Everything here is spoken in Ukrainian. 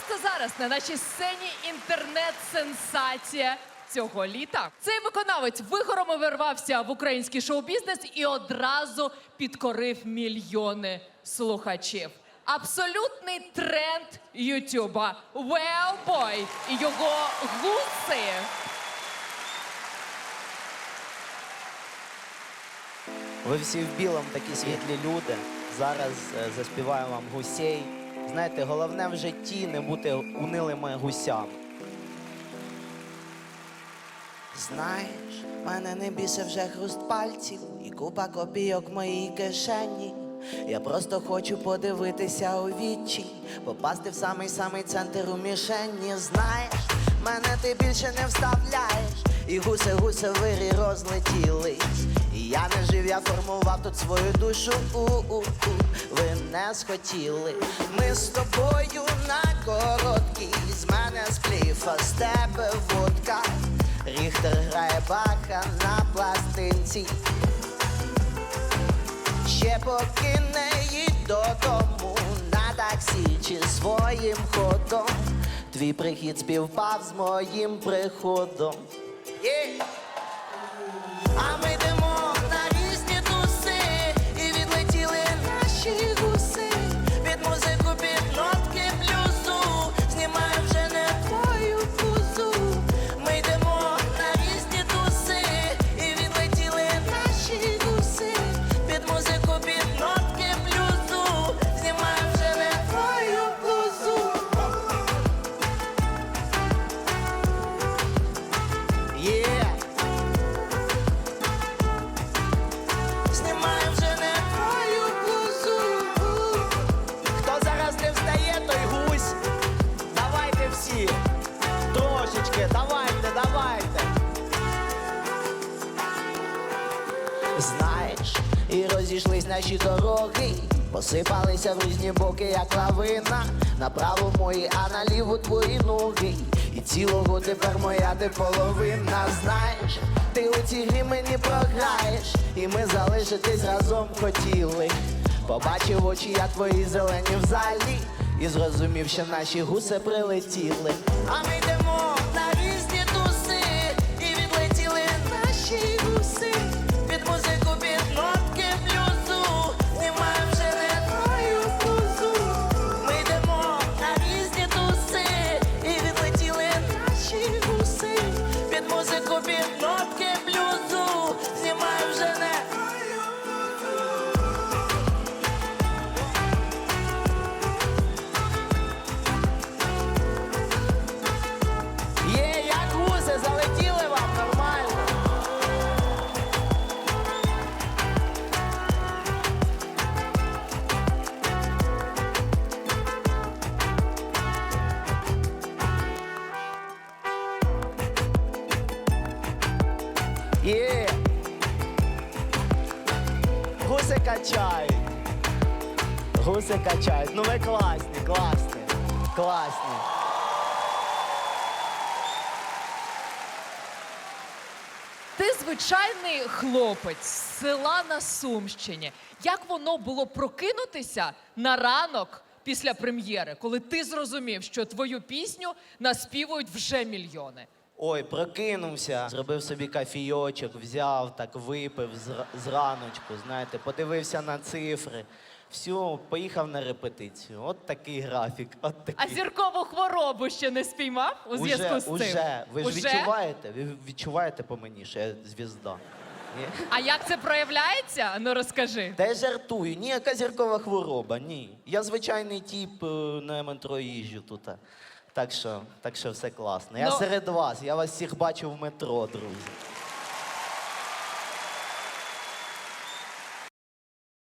Просто зараз на нашій сцені інтернет-сенсація цього літа. Цей виконавець вихором вирвався в український шоу-бізнес і одразу підкорив мільйони слухачів. Абсолютний тренд Ютуба Well Boy і його гуси. Ви всі в білому такі світлі люди. Зараз е, заспіваю вам гусей. Знаєте, головне в житті не бути унилими гусям. Знаєш, мене не більше вже хруст пальців і купа копійок в моїй кишені. Я просто хочу подивитися у вічі, попасти в самий самий центр у мішені. Знаєш, мене ти більше не вставляєш, і гуси вирі розлетілись. Я не жив, я формував тут свою душу. У-у-у, ви не схотіли. Ми з тобою на короткій, з мене спліфа, з тебе водка. Ріхтер грає баха на пластинці. Ще поки не їдь додому на таксі чи своїм ходом. Твій прихід співпав з моїм приходом. Yeah. Знаєш, і розійшлись наші дороги. Посипалися в різні боки, як лавина. Направо мої, а наліво твої ноги. І цілого тепер моя ти половина. Знаєш, ти у цій грі мені програєш, і ми залишитись разом хотіли. Побачив очі, я твої зелені в залі, і зрозумів, що наші гуси прилетіли. А ми йдемо на Є. Гуси качають. Гуси качають. Ну ви класні, класні, класні. Ти звичайний хлопець з села на Сумщині. Як воно було прокинутися на ранок після прем'єри, коли ти зрозумів, що твою пісню наспівують вже мільйони? Ой, прокинувся, зробив собі кафійочок, взяв, так випив зра- зраночку, знаєте, подивився на цифри. Все, поїхав на репетицію. От такий графік. От А зіркову хворобу ще не спіймав у зв'язку уже, з цим? уже. Ви ж Уже? відчуваєте? Ви відчуваєте по мені, що я звізда. Ні? А як це проявляється? Ну розкажи. Та я жартую, ніяка зіркова хвороба, ні. Я звичайний тип е, на метро їжджу тут. Так що, так що все класно. Я Ну- серед вас, я вас всіх бачу в метро, друзі.